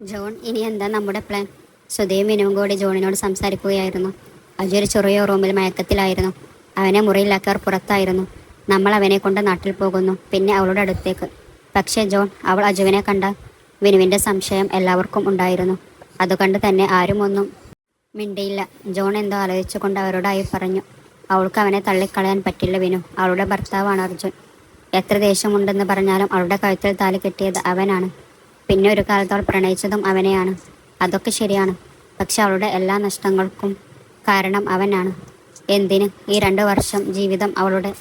John ഇനി എന്താ നമ്മുടെ പ്ലാൻ സുധയും മിനുവും കൂടി ജോണിനോട് സംസാരിക്കുകയായിരുന്നു. അജു ഒരു ചെറിയ റൂമിൽ മയക്കത്തിലായിരുന്നു. അവനെ മുറിയിലാക്കാർ പുറത്തായിരുന്നു. നമ്മൾ അവനെ കൊണ്ട് നാട്ടിൽ പോകുന്നു പിന്നെ അവളുടെ അടുത്തേക്ക്. പക്ഷേ ജോൺ അവൾ അജുവിനെ കണ്ട വിനുവിന്റെ സംശയം എല്ലാവർക്കും ഉണ്ടായിരുന്നു. അതുകൊണ്ട് തന്നെ ആരും ഒന്നും മിണ്ടിയില്ല. ജോൺ എന്തോ ആലോചിച്ചുകൊണ്ട് അവരോടായി പറഞ്ഞു അവൾക്ക് അവനെ തള്ളിക്കളയാൻ പറ്റില്ല വിനു. അവളുടെ ഭർത്താവാണ് അർജുൻ. എത്ര ദേഷ്യമുണ്ടെന്ന് പറഞ്ഞാലും അവളുടെ കഴുത്തിൽ താലി കെട്ടിയത് അവനാണ്. പിന്നെ ഒരു കാലത്ത് അവൾ പ്രണയിച്ചതും അവനെയാണ്. അതൊക്കെ ശരിയാണ്. പക്ഷെ അവളുടെ എല്ലാ നഷ്ടങ്ങൾക്കും കാരണം അവനാണ്. എന്തിന്? ഈ രണ്ട് വർഷം ജീവിതം അവളുടെ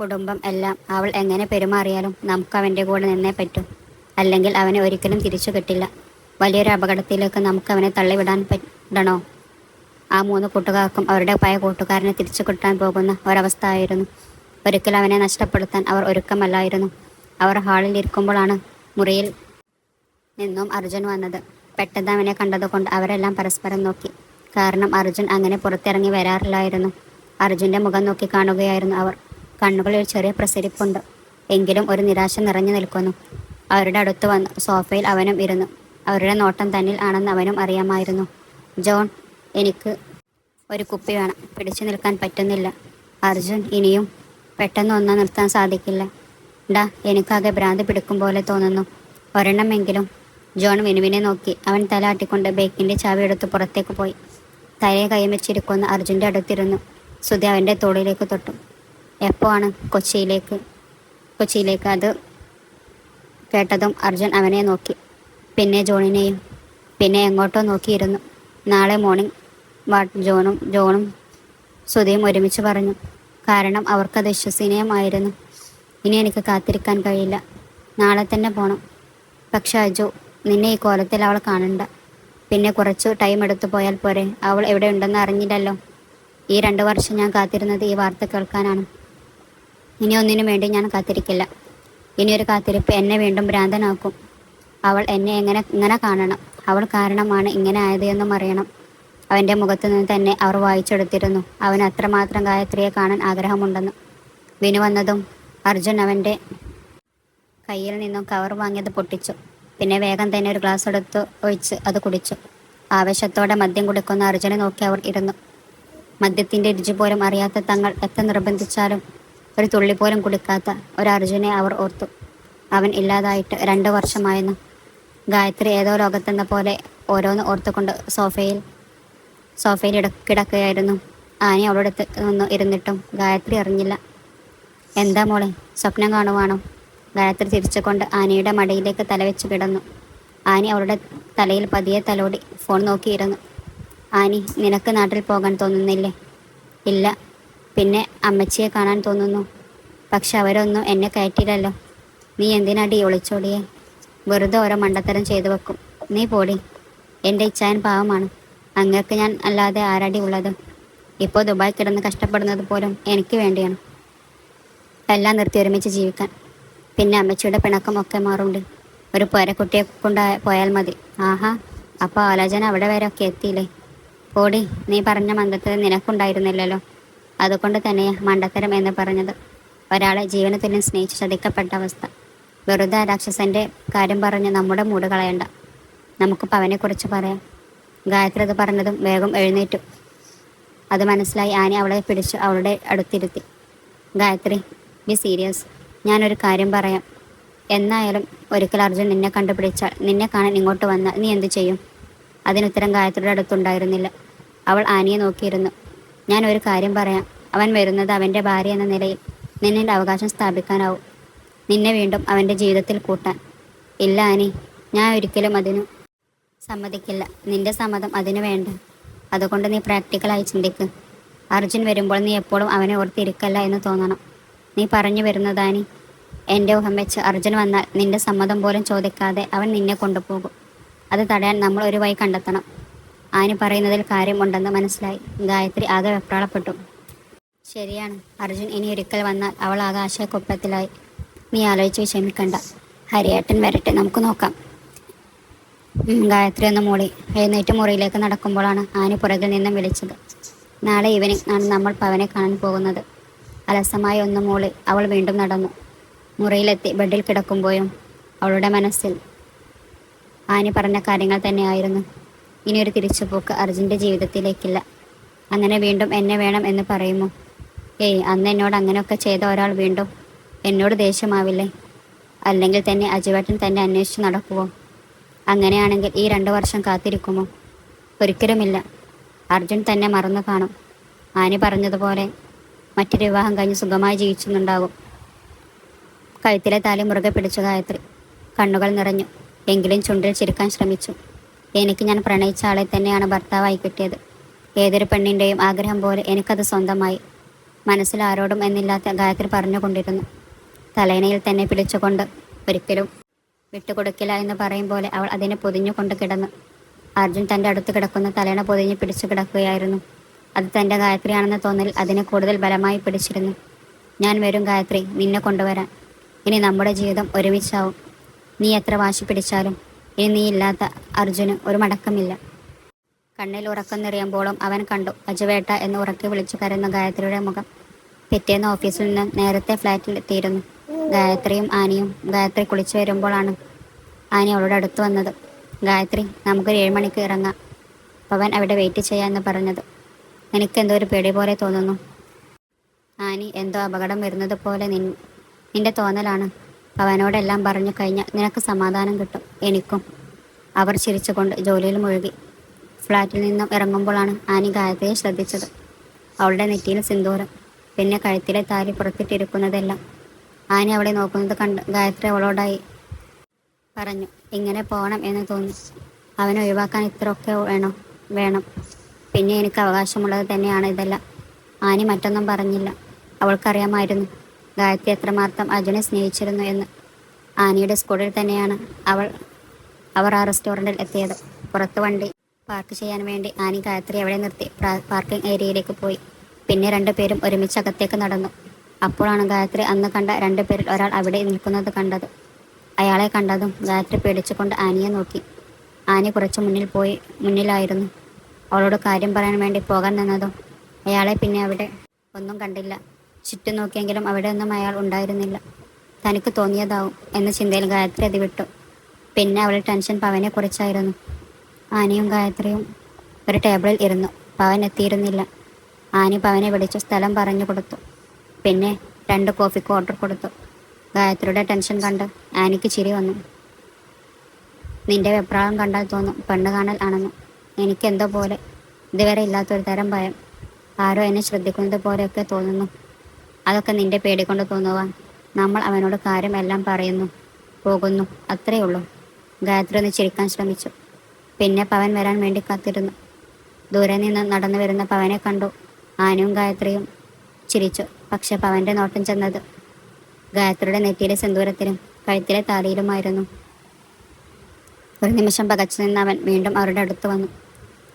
കുടുംബം എല്ലാം അവൾ എങ്ങനെ പെരുമാറിയാലും നമുക്ക് അവന്റെ കൂടെ നിന്നേ പറ്റൂ. അല്ലെങ്കിൽ അവനെ ഒരിക്കലും തിരിച്ചു കിട്ടില്ല. വലിയൊരു അപകടത്തിലേക്ക് നമുക്ക് അവനെ തള്ളിവിടാൻ പറ്റണോ ആ മൂന്ന് കൂട്ടുകാർക്കും അവരുടെ പഴയ കൂട്ടുകാരനെ തിരിച്ചു കിട്ടാൻ പോകുന്ന ഒരവസ്ഥ ആയിരുന്നു ഒരിക്കലും അവനെ നഷ്ടപ്പെടുത്താൻ അവർ ഒരുക്കമല്ലായിരുന്നു. അവർ ഹാളിൽ ഇരിക്കുമ്പോഴാണ് മുറിയിൽ നിന്നും അർജുൻ വന്നത്. പെട്ടെന്ന് അവനെ കണ്ടതുകൊണ്ട് അവരെല്ലാം പരസ്പരം നോക്കി. കാരണം അർജുൻ അങ്ങനെ പുറത്തിറങ്ങി വരാറില്ലായിരുന്നു. അർജുന്റെ മുഖം നോക്കി കാണുകയായിരുന്നു അവർ. കണ്ണുകളിൽ ചെറിയ പ്രസരിപ്പുണ്ട്. എങ്കിലും ഒരു നിരാശ നിറഞ്ഞു നിൽക്കുന്നു. അവരുടെ അടുത്ത് വന്ന് സോഫയിൽ അവനും ഇരുന്നു. അവരുടെ നോട്ടം തന്നിൽ ആണെന്ന് അവനും അറിയാമായിരുന്നു. ജോൺ എനിക്ക് ഒരു കുപ്പി വേണം. പിടിച്ചു നിൽക്കാൻ പറ്റുന്നില്ല. അർജുൻ ഇനിയും പെട്ടെന്ന് ഒന്നും നിർത്താൻ സാധിക്കില്ല. ഡാ എനിക്കാകെ ഭ്രാന്ത് പിടിക്കും പോലെ തോന്നുന്നു. ഒരെണ്ണമെങ്കിലും ജോൺ വിനുവിനെ നോക്കി. അവൻ തല തലാട്ടിക്കൊണ്ട് ബേക്കിന്റെ ചാവി എടുത്ത് പുറത്തേക്ക് പോയി. തലയെ കൈയും വെച്ചിരിക്കുന്ന അർജുന്റെ അടുത്തിരുന്നു. സുധി അവന്റെ തോളിലേക്ക് തൊട്ടു. എപ്പോ ആണ് കൊച്ചിയിലേക്ക്? കൊച്ചിയിലേക്ക് അത്? കേട്ടതും അർജുൻ അവനെ നോക്കി. പിന്നെ ജോണിനെയും പിന്നെ എങ്ങോട്ടോ നോക്കിയിരുന്നു. നാളെ മോർണിംഗ് വാട്ട് ജോണും ജോണും സുധിയും ഒരുമിച്ച് പറഞ്ഞു. കാരണം അവർക്കത് വിശ്വസനീയമായിരുന്നു. ഇനി എനിക്ക് കാത്തിരിക്കാൻ കഴിയില്ല. നാളെ തന്നെ പോകണം പക്ഷെ അജു നിന്നെ ഈ കോലത്തിൽ അവൾ കാണണ്ട. പിന്നെ കുറച്ചു ടൈം എടുത്തു പോയാൽ പോരെ. അവൾ എവിടെ ഉണ്ടെന്ന് അറിഞ്ഞില്ലല്ലോ. ഈ രണ്ട് വർഷം ഞാൻ കാത്തിരുന്നത് ഈ വാർത്ത കേൾക്കാനാണ്. ഇനി ഒന്നിനു വേണ്ടി ഞാൻ കാത്തിരിക്കില്ല. ഇനിയൊരു കാത്തിരിപ്പ് എന്നെ വീണ്ടും ഭ്രാന്തനാക്കും. അവൾ എന്നെ എങ്ങനെ ഇങ്ങനെ കാണണം. അവൾ കാരണമാണ് ഇങ്ങനെ ആയത് എന്നും അറിയണം. അവന്റെ മുഖത്തു നിന്ന് തന്നെ അവർ വായിച്ചെടുത്തിരുന്നു. അവൻ അത്രമാത്രം ഗായത്രിയെ കാണാൻ ആഗ്രഹമുണ്ടെന്ന്. വിനു വന്നതും അർജുൻ അവന്റെ കയ്യിൽ നിന്നും കവർ വാങ്ങിയത് പൊട്ടിച്ചു. പിന്നെ വേഗം തന്നെ ഒരു ഗ്ലാസ് എടുത്ത് ഒഴിച്ച് അത് കുടിച്ചു. ആവേശത്തോടെ മദ്യം കുടിക്കുന്ന അർജുനെ നോക്കി അവർ ഇരുന്നു. മദ്യത്തിന്റെ രുചി പോലും അറിയാത്ത തങ്ങൾ എത്ര നിർബന്ധിച്ചാലും ഒരു തുള്ളി പോലും കുടിക്കാത്ത ഒരു അർജുനെ അവർ ഓർത്തു. അവൻ ഇല്ലാതായിട്ട് രണ്ട് വർഷമായിരുന്നു ഗായത്രി ഏതോ ലോകത്തെന്ന പോലെ ഓരോന്ന് ഓർത്തുകൊണ്ട് സോഫയിൽ സോഫയിൽ ഇട കിടക്കുകയായിരുന്നു. ആനി അവളുടെ നിന്ന് ഇരുന്നിട്ടും ഗായത്രി അറിഞ്ഞില്ല. എന്താ മോളെ? സ്വപ്നം കാണുവാണോ? ഗായത്രി തിരിച്ചുകൊണ്ട് ആനയുടെ മടിയിലേക്ക് തലവെച്ച് കിടന്നു. ആനി അവളുടെ തലയിൽ പതിയെ തലോടി ഫോൺ നോക്കിയിരുന്നു. ആനി നിനക്ക് നാട്ടിൽ പോകാൻ തോന്നുന്നില്ലേ? ഇല്ല. പിന്നെ അമ്മച്ചിയെ കാണാൻ തോന്നുന്നു. പക്ഷെ അവരൊന്നും എന്നെ കയറ്റിയില്ലല്ലോ. നീ എന്തിനാടി ഒളിച്ചോടിയെ? വെറുതെ ഓരോ മണ്ടത്തരം ചെയ്തു വെക്കും. നീ പോടി. എന്റെ ഇച്ഛായൻ പാവമാണ്. അങ്ങക്ക് ഞാൻ അല്ലാതെ ആരാടി ഉള്ളത്? ഇപ്പോൾ ദുബായ് കിടന്ന് കഷ്ടപ്പെടുന്നത് പോലും എനിക്ക് വേണ്ടിയാണ്. എല്ലാം നിർത്തി ഒരുമിച്ച് ജീവിക്കാൻ. പിന്നെ അമ്മച്ചിയുടെ പിണക്കം ഒക്കെ മാറുണ്ട്. ഒരു പേരക്കുട്ടിയെ കൊണ്ട് പോയാൽ മതി. ആഹാ അപ്പോൾ ആലോചന അവിടെ വരെ ഒക്കെ എത്തിയില്ലേ? പോടി നീ പറഞ്ഞ മന്ദത്തരം നിനക്കുണ്ടായിരുന്നില്ലല്ലോ. അതുകൊണ്ട് തന്നെ മണ്ടത്തരം എന്ന് പറഞ്ഞത്. ഒരാളെ ജീവനത്തിലും സ്നേഹിച്ച് ചതിക്കപ്പെട്ട അവസ്ഥ. വെറുതെ രാക്ഷസന്റെ കാര്യം പറഞ്ഞ് നമ്മുടെ മൂട് കളയണ്ട. നമുക്കിപ്പോൾ അവനെക്കുറിച്ച് പറയാം. ഗായത്രി അത് പറഞ്ഞതും വേഗം എഴുന്നേറ്റു. അത് മനസ്സിലായി ആനി അവളെ പിടിച്ച് അവളുടെ അടുത്തിരുത്തി. ഗായത്രി ബി സീരിയസ് ഞാനൊരു കാര്യം പറയാം. എന്നായാലും ഒരിക്കൽ അർജുൻ നിന്നെ കണ്ടുപിടിച്ചാൽ നിന്നെ കാണാൻ ഇങ്ങോട്ട് വന്നാൽ നീ എന്തു ചെയ്യും? അതിനുത്തരം ഗായത്രിയുടെ അടുത്തുണ്ടായിരുന്നില്ല. അവൾ ആനിയെ നോക്കിയിരുന്നു. ഞാൻ ഒരു കാര്യം പറയാം. അവൻ വരുന്നത് അവന്റെ ഭാര്യ എന്ന നിലയിൽ നിന്നിൽ അവകാശം സ്ഥാപിക്കാനാവും. നിന്നെ വീണ്ടും അവന്റെ ജീവിതത്തിൽ കൂട്ടാൻ. ഇല്ല ആനി ഞാൻ ഒരിക്കലും അതിനു സമ്മതിക്കില്ല. നിന്റെ സമ്മതം അതിനു വേണ്ട. അതുകൊണ്ട് നീ പ്രാക്ടിക്കലായി ചിന്തിക്ക്. അർജുൻ വരുമ്പോൾ നീ എപ്പോഴും അവനെ ഓർത്തിരിക്കല്ല എന്ന് തോന്നണം. നീ പറഞ്ഞു വരുന്നതാനി എന്റെ ഊഹം വെച്ച് അർജുൻ വന്നാൽ നിന്റെ സമ്മതം പോലും ചോദിക്കാതെ അവൻ നിന്നെ കൊണ്ടുപോകും. അത് തടയാൻ നമ്മൾ ഒരു വഴി കണ്ടെത്തണം. ആനി പറയുന്നതിൽ കാര്യമുണ്ടെന്ന് മനസ്സിലായി. ഗായത്രി ആകെ വെപ്രാളപ്പെട്ടു. ശരിയാണ്. അർജുൻ ഇനി ഒരിക്കൽ വന്നാൽ അവൾ ആകെ ആശയക്കുഴപ്പത്തിലായി. നീ ആലോചിച്ച് വിഷമിക്കണ്ട. ഹരിയേട്ടൻ വരട്ടെ നമുക്ക് നോക്കാം. ഗായത്രി ഒന്ന് മൂളി. എഴുന്നേറ്റ് മുറിയിലേക്ക് നടക്കുമ്പോഴാണ് ആനി പുറകിൽ നിന്നും വിളിച്ചത്. നാളെ ഈവനിങ് ആണ് നമ്മൾ പവനെ കാണാൻ പോകുന്നത്. അലസമായി ഒന്ന് മൂളി. അവൾ വീണ്ടും നടന്നു. മുറിയിലെത്തി ബെഡിൽ കിടക്കുമ്പോഴും അവളുടെ മനസ്സിൽ ആനി പറഞ്ഞ കാര്യങ്ങൾ തന്നെയായിരുന്നു. ഇനിയൊരു തിരിച്ചുപോക്ക് അർജുന്റെ ജീവിതത്തിലേക്കില്ല. അങ്ങനെ വീണ്ടും എന്നെ വേണം എന്ന് പറയുമോ? ഏയ് അന്ന് എന്നോട് അങ്ങനെയൊക്കെ ചെയ്ത ഒരാൾ വീണ്ടും എന്നോട് ദേഷ്യമാവില്ലേ? അല്ലെങ്കിൽ തന്നെ അജുവേട്ടൻ തന്നെ അന്വേഷിച്ച് നടക്കുമോ അങ്ങനെയാണെങ്കിൽ ഈ രണ്ടു വർഷം കാത്തിരിക്കുമോ? ഒരിക്കലുമില്ല. അർജുൻ തന്നെ മറന്നു കാണും. ആനി പറഞ്ഞതുപോലെ മറ്റൊരു വിവാഹം കഴിഞ്ഞ് സുഖമായി ജീവിച്ചെന്നുണ്ടാകും. കഴുത്തിലെ താലി മുറുകെ പിടിച്ചു ഗായത്രി. കണ്ണുകൾ നിറഞ്ഞു. എങ്കിലും ചുണ്ടിൽ ചിരിക്കാൻ ശ്രമിച്ചു. എനിക്ക് ഞാൻ പ്രണയിച്ച ആളെ തന്നെയാണ് ഭർത്താവായി കിട്ടിയത്. ഏതൊരു പെണ്ണിന്റെയും ആഗ്രഹം പോലെ എനിക്കത് സ്വന്തമായി. മനസ്സിൽ ആരോടും എന്നില്ലാത്ത ഗായത്രി പറഞ്ഞുകൊണ്ടിരുന്നു. തലേനയിൽ തന്നെ പിടിച്ചുകൊണ്ട് ഒരിക്കലും വിട്ടുകൊടുക്കില്ല എന്ന് പറയും പോലെ അവൾ അതിനെ പൊതിഞ്ഞുകൊണ്ട് കിടന്നു. അർജുൻ തന്റെ അടുത്ത് കിടക്കുന്ന. തലേണ പൊതിഞ്ഞ് പിടിച്ചു കിടക്കുകയായിരുന്നു. അത് തന്റെ ഗായത്രിയാണെന്ന തോന്നൽ അതിനെ കൂടുതൽ ബലമായി പിടിച്ചിരുന്നു. ഞാൻ വരും ഗായത്രി നിന്നെ കൊണ്ടുവരാൻ. ഇനി നമ്മുടെ ജീവിതം ഒരുമിച്ചാവും. നീ എത്ര വാശി പിടിച്ചാലും ഇനി നീ ഇല്ലാത്ത അർജുന് ഒരു മടക്കമില്ല. കണ്ണിൽ ഉറക്കം നിറയുമ്പോഴും അവൻ കണ്ടു അജുവേട്ട എന്ന് ഉറക്കി വിളിച്ചു കരുന്ന ഗായത്രിയുടെ മുഖം പിറ്റേന്ന് ഓഫീസിൽ നിന്ന് നേരത്തെ ഫ്ലാറ്റിൽ എത്തിയിരുന്നു. ഗായത്രിയും ആനിയും ഗായത്രി കുളിച്ചു വരുമ്പോഴാണ് ആനി അവളുടെ അടുത്ത് വന്നത്. ഗായത്രി നമുക്കൊരു ഏഴ് മണിക്ക് ഇറങ്ങാം. പവൻ അവിടെ വെയിറ്റ് ചെയ്യാമെന്ന് പറഞ്ഞത്. എനിക്ക് എന്തോ ഒരു പേടി പോലെ തോന്നുന്നു? ആനി എന്തോ അപകടം വരുന്നത് പോലെ നിൻ നിന്റെ തോന്നലാണ്. അവനോടെല്ലാം പറഞ്ഞു കഴിഞ്ഞാൽ നിനക്ക് സമാധാനം കിട്ടും എനിക്കും. അവർ ചിരിച്ചുകൊണ്ട് ജോലിയിൽ മുഴുകി. ഫ്ലാറ്റിൽ നിന്നും ഇറങ്ങുമ്പോഴാണ് ആനി ഗായത്രിയെ ശ്രദ്ധിച്ചത്. അവളുടെ നെറ്റിയിൽ സിന്ദൂരം പിന്നെ കഴുത്തിലെ താരി പുറത്തിട്ടിരിക്കുന്നതെല്ലാം. ആനി അവളെ നോക്കുന്നത് കണ്ട് ഗായത്രി അവളോടായി പറഞ്ഞു ഇങ്ങനെ പോകണം എന്ന് തോന്നി. അവനെ ഒഴിവാക്കാൻ ഇത്രയൊക്കെ വേണം വേണം. പിന്നെ എനിക്ക് അവകാശമുള്ളത് തന്നെയാണ് ഇതെല്ലാം. ആനി മറ്റൊന്നും പറഞ്ഞില്ല. അവൾക്കറിയാമായിരുന്നു. ഗായത്രി എത്രമാത്രം അർജുനെ സ്നേഹിച്ചിരുന്നു എന്ന്. ആനിയുടെ സ്കൂളിൽ തന്നെയാണ് അവൾ അവർ ആ റെസ്റ്റോറന്റിൽ എത്തിയത്. പുറത്ത് വണ്ടി പാർക്ക് ചെയ്യാൻ വേണ്ടി ആനി ഗായത്രി അവിടെ നിർത്തി. പാർക്കിംഗ് ഏരിയയിലേക്ക് പോയി. പിന്നെ രണ്ടുപേരും ഒരുമിച്ച് അകത്തേക്ക് നടന്നു. അപ്പോഴാണ് ഗായത്രി അന്ന് കണ്ട രണ്ടുപേരിൽ ഒരാൾ അവിടെ നിൽക്കുന്നത് കണ്ടത്. അയാളെ കണ്ടതും ഗായത്രി പേടിച്ചുകൊണ്ട് ആനിയെ നോക്കി. ആനി കുറച്ച് മുന്നിൽ പോയി മുന്നിലായിരുന്നു. അവളോട് കാര്യം പറയാൻ വേണ്ടി പോകാൻ നിന്നതും അയാളെ പിന്നെ അവിടെ ഒന്നും കണ്ടില്ല. ചുറ്റും നോക്കിയെങ്കിലും അവിടെ ഒന്നും അയാൾ ഉണ്ടായിരുന്നില്ല. തനിക്ക് തോന്നിയതാവും എന്ന ചിന്തയിൽ ഗായത്രി അത് വിട്ടു. പിന്നെ അവളെ ടെൻഷൻ പവനെ കുറിച്ചായിരുന്നു. ആനിയും ഗായത്രിയും ഒരു ടേബിളിൽ ഇരുന്നു. പവൻ എത്തിയിരുന്നില്ല. ആനി പവനെ വിളിച്ചു സ്ഥലം പറഞ്ഞു കൊടുത്തു. പിന്നെ രണ്ട് കോഫിക്ക് ഓർഡർ കൊടുത്തു. ഗായത്രിയുടെ ടെൻഷൻ കണ്ട് ആനിക്ക് ചിരി വന്നു. നിന്റെ വെപ്രാളം കണ്ടാൽ തോന്നും. പെണ്ണ് കാണൽ ആണെന്ന്. എനിക്കെന്തോ പോലെ. ഇതുവരെ ഇല്ലാത്തൊരു തരം ഭയം. ആരോ എന്നെ ശ്രദ്ധിക്കുന്നത് പോലെയൊക്കെ തോന്നുന്നു. അതൊക്കെ നിന്റെ പേടിക്കൊണ്ട് തോന്നുവാൻ നമ്മൾ അവനോട് കാര്യം എല്ലാം പറയുന്നു. പോകുന്നു. അത്രയേ ഉള്ളൂ. ഗായത്രി ഒന്ന് ചിരിക്കാൻ ശ്രമിച്ചു. പിന്നെ പവൻ വരാൻ വേണ്ടി കാത്തിരുന്നു. ദൂരെ നിന്ന് നടന്നു വരുന്ന പവനെ കണ്ടു. ആനയും ഗായത്രിയും ചിരിച്ചു. പക്ഷെ പവന്റെ നോട്ടം ചെന്നത് ഗായത്രിയുടെ നെറ്റിയിലെ സിന്ദൂരത്തിലും കഴുത്തിലെ താലിയിലുമായിരുന്നു ഒരു നിമിഷം പകച്ചു നിന്ന് അവൻ വീണ്ടും അവരുടെ അടുത്ത് വന്നു.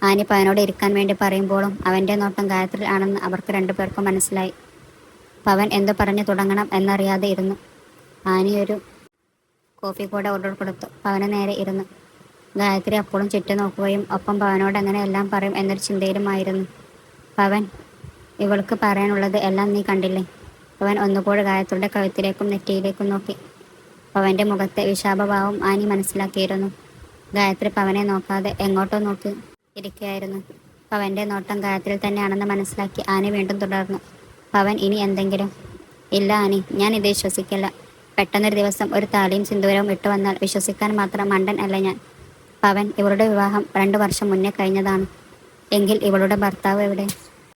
ആനി പവനോട് ഇരിക്കാൻ വേണ്ടി പറയുമ്പോഴും അവന്റെ നോട്ടം ഗായത്രി ആണെന്ന് അവർക്ക് രണ്ടുപേർക്കും മനസ്സിലായി. പവൻ എന്തു പറഞ്ഞു തുടങ്ങണം എന്നറിയാതെ ഇരുന്നു. ആനി ഒരു കോഫി കൂടെ ഓർഡർ കൊടുത്തു. പവന് നേരെ ഇരുന്നു. ഗായത്രി അപ്പോഴും ചുറ്റും നോക്കുകയും ഒപ്പം പവനോട് എങ്ങനെ എല്ലാം പറയും എന്നൊരു ചിന്തയിലുമായിരുന്നു. പവൻ ഇവൾക്ക് പറയാനുള്ളത് എല്ലാം നീ കണ്ടില്ലേ? പവൻ ഒന്നുകൂടെ ഗായത്രിയുടെ കഴുത്തിലേക്കും നെറ്റിയിലേക്കും നോക്കി. പവന്റെ മുഖത്തെ വിഷാഭാവം ആനി മനസ്സിലാക്കിയിരുന്നു. ഗായത്രി പവനെ നോക്കാതെ എങ്ങോട്ടോ നോക്കി. ഇരിക്കുകയായിരുന്നു പവന്റെ നോട്ടം കാര്യത്തിൽ തന്നെയാണെന്ന് മനസ്സിലാക്കി ആനി വീണ്ടും തുടർന്നു. പവൻ ഇനി എന്തെങ്കിലും? ഇല്ല ആനി ഞാൻ ഇത് വിശ്വസിക്കില്ല. പെട്ടെന്നൊരു ദിവസം ഒരു താലിയും സിന്ദൂരവും ഇട്ടു വന്നാൽ വിശ്വസിക്കാൻ മാത്രം മണ്ടൻ അല്ല ഞാൻ. പവൻ ഇവളുടെ വിവാഹം രണ്ടു വർഷം മുന്നേ കഴിഞ്ഞതാണ്. എങ്കിൽ ഇവളുടെ ഭർത്താവ് എവിടെ?